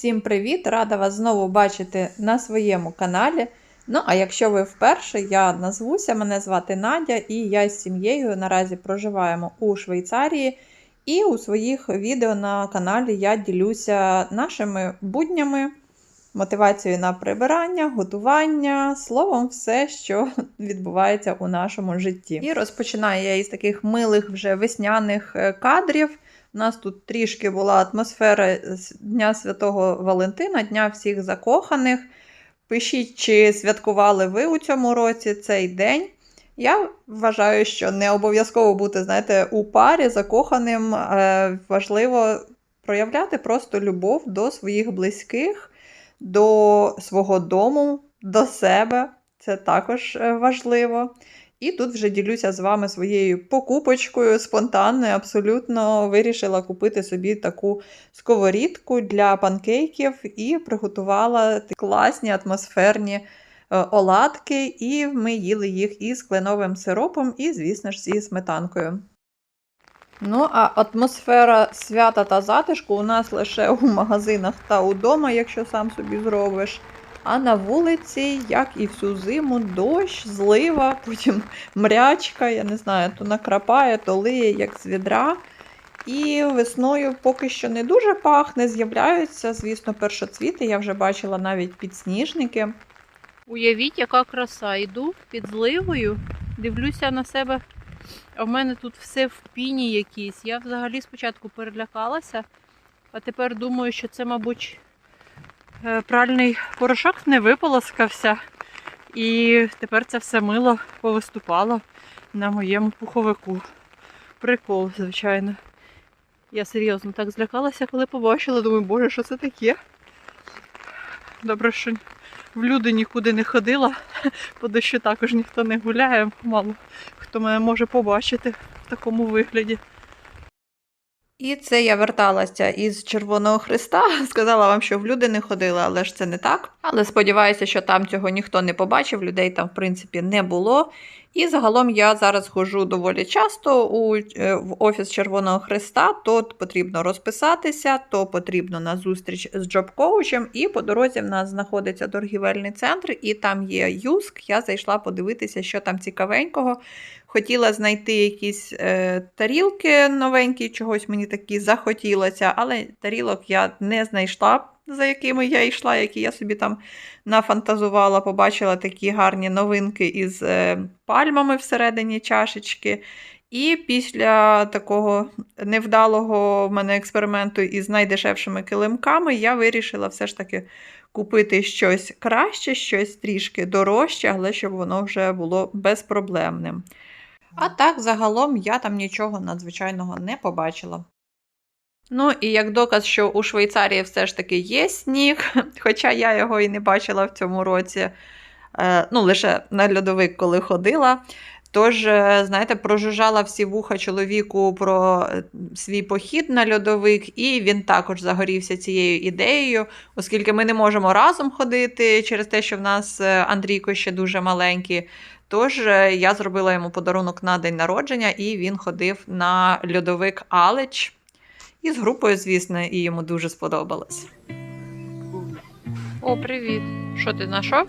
Всім привіт! Рада вас знову бачити на своєму каналі. Ну, а якщо ви вперше, я назвуся, мене звати Надя, і я з сім'єю наразі проживаємо у Швейцарії. І у своїх відео на каналі я ділюся нашими буднями, мотивацією на прибирання, готування, словом, все, що відбувається у нашому житті. І розпочинаю я із таких милих вже весняних е, кадрів. У нас тут трішки була атмосфера Дня Святого Валентина, Дня всіх закоханих. Пишіть, чи святкували ви у цьому році цей день. Я вважаю, що не обов'язково бути, знаєте, у парі закоханим. Е, Важливо проявляти просто любов до своїх близьких, до свого дому, до себе. Це також е, важливо. І тут вже ділюся з вами своєю покупочкою спонтанною. Абсолютно вирішила купити собі таку сковорідку для панкейків і приготувала класні атмосферні е, оладки, і ми їли їх із кленовим сиропом, і, звісно ж, зі сметанкою. Ну, а атмосфера свята та затишку у нас лише у магазинах та удома, якщо сам собі зробиш. А на вулиці, як і всю зиму, дощ, злива, потім мрячка, я не знаю, то накрапає, то лиє, як з відра. І весною поки що не дуже пахне, з'являються, звісно, першоцвіти. Я вже бачила навіть підсніжники. Уявіть, яка краса. Йду під зливою, дивлюся на себе. А в мене тут все в піні якійсь. Я взагалі спочатку перелякалася, а тепер думаю, що це, мабуть, пральний порошок не виполоскався. І тепер це все мило повиступало на моєму пуховику. Прикол, звичайно. Я серйозно так злякалася, коли побачила. Думаю, боже, що це таке? Добре, що в люди нікуди не ходила, по дощу також ніхто не гуляє, мало хто мене може побачити в такому вигляді. І це я верталася із Червоного Христа. Сказала вам, що в люди не ходила, але ж це не так. Але сподіваюся, що там цього ніхто не побачив, людей там, в принципі, не було. І загалом я зараз ходжу доволі часто у, е, в офіс Червоного Христа. То потрібно розписатися, то потрібно на зустріч з джоб-коучем. І по дорозі в нас знаходиться торгівельний центр, і там є юск. Я зайшла подивитися, що там цікавенького. Хотіла знайти якісь е, тарілки новенькі, чогось мені такі захотілося, але тарілок я не знайшла, за якими я йшла, які я собі там нафантазувала, побачила такі гарні новинки із е, пальмами всередині чашечки. І після такого невдалого в мене експерименту із найдешевшими килимками я вирішила все ж таки купити щось краще, щось трішки дорожче, але щоб воно вже було безпроблемним. А так, загалом, я там нічого надзвичайного не побачила. Ну, і як доказ, що у Швейцарії все ж таки є сніг, хоча я його і не бачила в цьому році, е, ну, лише на льодовик, коли ходила. Тож, е, знаєте, прожужжала всі вуха чоловіку про е, свій похід на льодовик, і він також загорівся цією ідеєю, оскільки ми не можемо разом ходити через те, що в нас е, Андрійко ще дуже маленький. Тож я зробила йому подарунок на день народження, і він ходив на льодовик Алеч. І з групою, звісно, і йому дуже сподобалось. О, привіт! Що ти знайшов?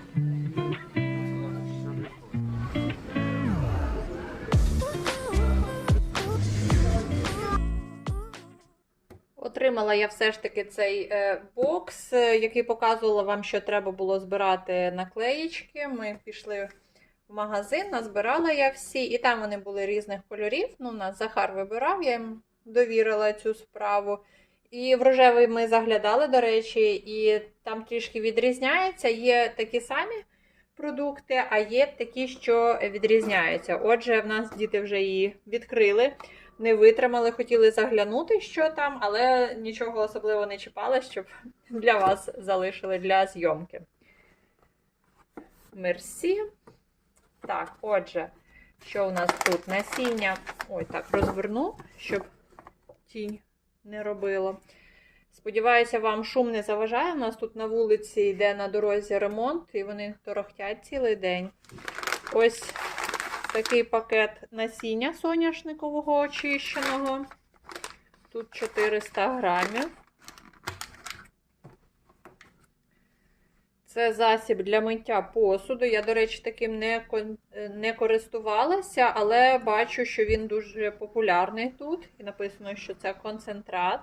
Отримала я все ж таки цей е, бокс, е, який показувала вам, що треба було збирати наклеїчки. Ми пішли в магазин, назбирала я всі, і там вони були різних кольорів. Ну, у нас Захар вибирав, я їм довірила цю справу. І в рожевий ми заглядали, до речі, і там трішки відрізняється. Є такі самі продукти, а є такі, що відрізняються. Отже, в нас діти вже її відкрили, не витримали, хотіли заглянути, що там, але нічого особливо не чіпали, щоб для вас залишили для зйомки. Мерсі. Так, отже, що у нас тут? Насіння. Ой, так, розверну, щоб тінь не робило. Сподіваюся, вам шум не заважає. У нас тут на вулиці йде на дорозі ремонт, і вони торохтять цілий день. Ось такий пакет насіння соняшникового очищеного. Тут 400 грамів. Це засіб для миття посуду. Я, до речі, таким не, не користувалася, але бачу, що він дуже популярний тут. І написано, що це концентрат.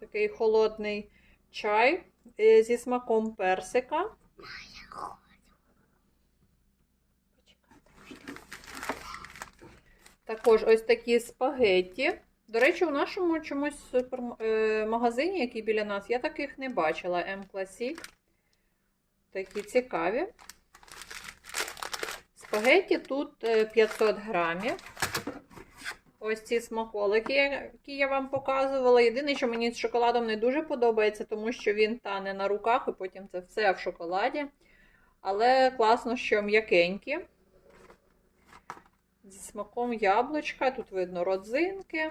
Такий холодний чай е, зі смаком персика. Також ось такі спагетті. До речі, у нашому чомусь супермагазині, який біля нас, я таких не бачила. М Classic. Такі цікаві. Спагетті тут е, 500 грамів. Ось ці смаколики, які я вам показувала. Єдине, що мені з шоколадом не дуже подобається, тому що він тане на руках, і потім це все в шоколаді. Але класно, що м'якенькі. Зі смаком яблучка. Тут видно родзинки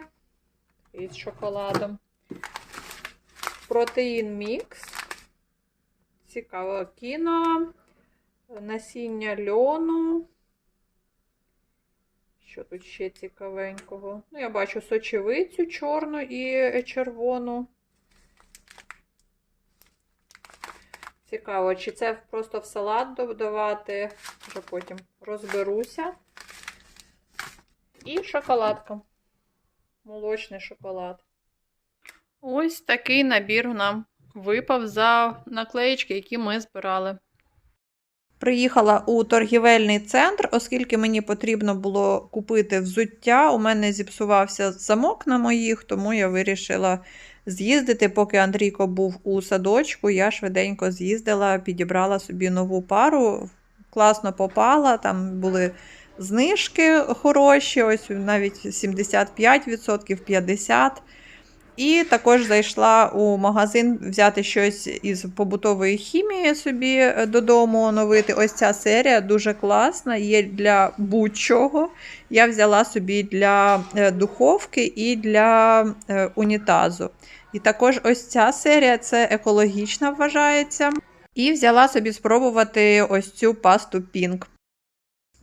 із шоколадом. Протеїн мікс. Цікаво кіно. Насіння льону. Що тут ще цікавенького? Ну, я бачу сочевицю чорну і червону. Цікаво, чи це просто в салат додавати, вже потім розберуся. І шоколадка. Молочний шоколад. Ось такий набір нам випав за наклеїчки, які ми збирали. Приїхала у торгівельний центр, оскільки мені потрібно було купити взуття. У мене зіпсувався замок на моїх, тому я вирішила з'їздити, поки Андрійко був у садочку. Я швиденько з'їздила, підібрала собі нову пару, класно попала. Там були знижки хороші, ось навіть 75%, 50%. І також зайшла у магазин взяти щось із побутової хімії собі е, додому оновити. Ось ця серія дуже класна, є для будь-чого. Я взяла собі для е, духовки і для е, унітазу. І також ось ця серія це екологічна вважається. І взяла собі спробувати ось цю пасту Pink.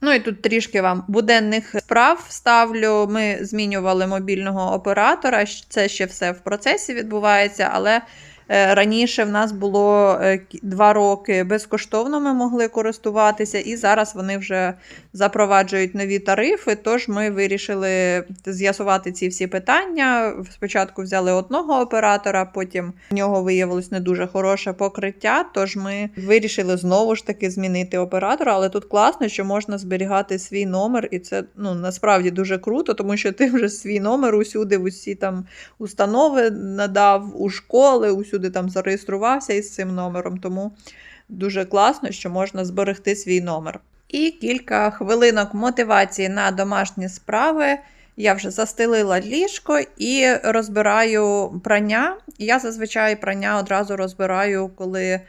Ну і тут трішки вам буденних справ ставлю. Ми змінювали мобільного оператора. Це ще все в процесі відбувається, але раніше в нас було е, два роки безкоштовно ми могли користуватися, і зараз вони вже запроваджують нові тарифи. Тож ми вирішили з'ясувати ці всі питання. Спочатку взяли одного оператора, потім в нього виявилось не дуже хороше покриття. Тож ми вирішили знову ж таки змінити оператора. Але тут класно, що можна зберігати свій номер, і це ну насправді дуже круто, тому що ти вже свій номер усюди, в усі там установи надав, у школи, усюди там зареєструвався із цим номером. Тому дуже класно, що можна зберегти свій номер. І кілька хвилинок мотивації на домашні справи. Я вже застелила ліжко і розбираю прання. Я зазвичай прання одразу розбираю, коли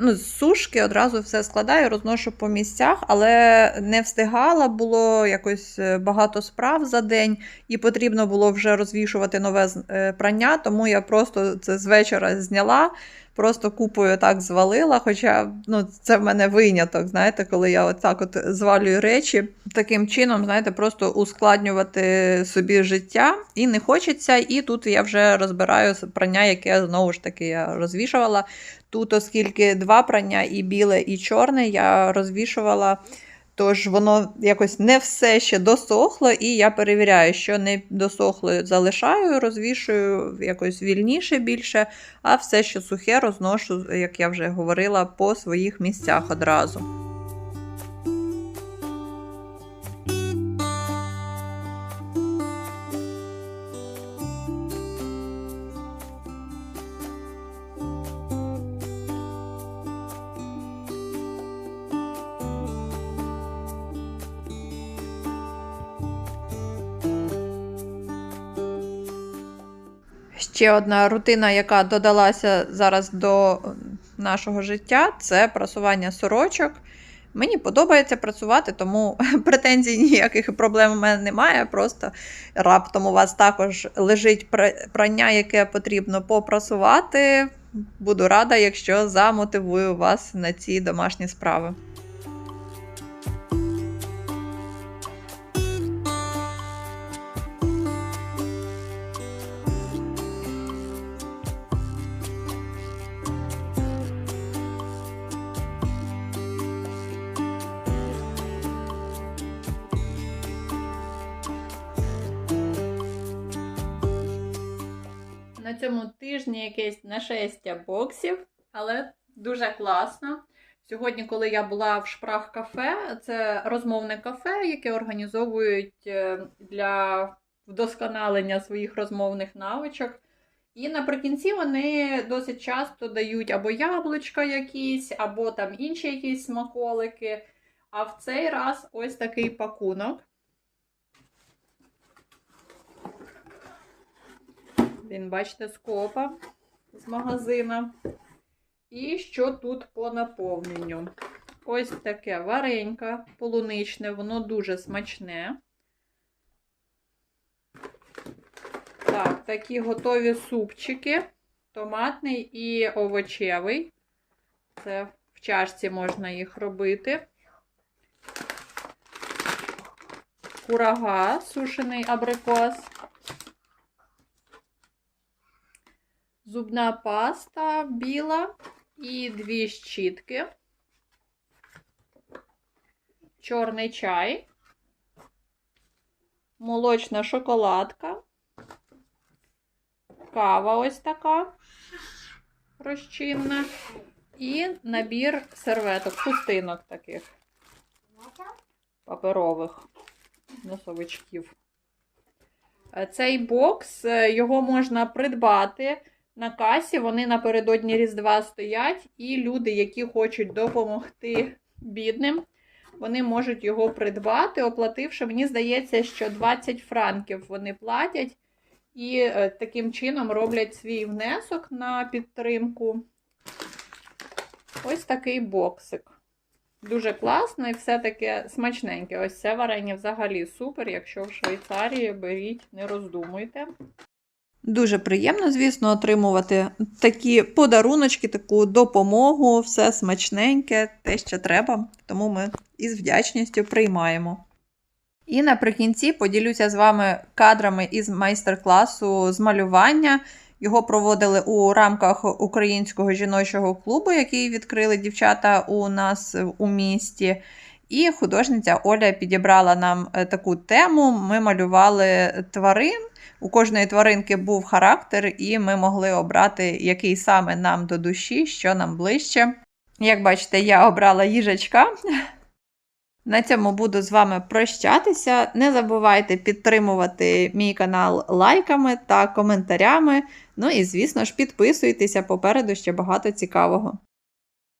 ну, з сушки одразу все складаю, розношу по місцях, але не встигала, було якось е, багато справ за день, і потрібно було вже розвішувати нове е, прання, тому я просто це з вечора зняла. Просто купою так звалила, хоча ну, це в мене виняток, знаєте, коли я отак от звалюю речі. Таким чином, знаєте, просто ускладнювати собі життя і не хочеться. І тут я вже розбираю прання, яке знову ж таки я розвішувала. Тут, оскільки два прання, і біле, і чорне, я розвішувала. Тож воно якось не все ще досохло, і я перевіряю, що не досохло, залишаю, розвішую якось вільніше більше, а все, що сухе, розношу, як я вже говорила, по своїх місцях одразу. Ще одна рутина, яка додалася зараз до нашого життя, це прасування сорочок. Мені подобається працювати, тому претензій ніяких проблем у мене немає. Просто раптом у вас також лежить пра- прання, яке потрібно попрасувати. Буду рада, якщо замотивую вас на ці домашні справи. Цьому тижні якесь нашестя боксів, але дуже класно. Сьогодні, коли я була в Шпрах кафе, це розмовне кафе, яке організовують е, для вдосконалення своїх розмовних навичок. І наприкінці вони досить часто дають або яблучка якісь, або там інші якісь смаколики. А в цей раз ось такий пакунок. Він, бачите, з копа з магазина. І що тут по наповненню? Ось таке варенька полуничне, воно дуже смачне. Так, такі готові супчики. Томатний і овочевий. Це в чашці можна їх робити. Курага, сушений абрикос. Зубна паста біла і дві щітки. Чорний чай. Молочна шоколадка. Кава ось така розчинна. І набір серветок, хустинок таких паперових носовичків. Цей бокс, е, його можна придбати на касі. Вони напередодні Різдва стоять, і люди, які хочуть допомогти бідним, вони можуть його придбати, оплативши, мені здається, що 20 франків вони платять. І е, таким чином роблять свій внесок на підтримку. Ось такий боксик. Дуже класно і все таке смачненьке. Ось це варення взагалі супер. Якщо в Швейцарії беріть, не роздумуйте. Дуже приємно, звісно, отримувати такі подаруночки, таку допомогу, все смачненьке, те, що треба. Тому ми із вдячністю приймаємо. І наприкінці поділюся з вами кадрами із майстер-класу з малювання. Його проводили у рамках українського жіночого клубу, який відкрили дівчата у нас у місті. І художниця Оля підібрала нам е, таку тему. Ми малювали тварин. У кожної тваринки був характер, і ми могли обрати, який саме нам до душі, що нам ближче. Як бачите, я обрала їжачка. На цьому буду з вами прощатися. Не забувайте підтримувати мій канал лайками та коментарями. Ну і, звісно ж, підписуйтеся попереду ще багато цікавого.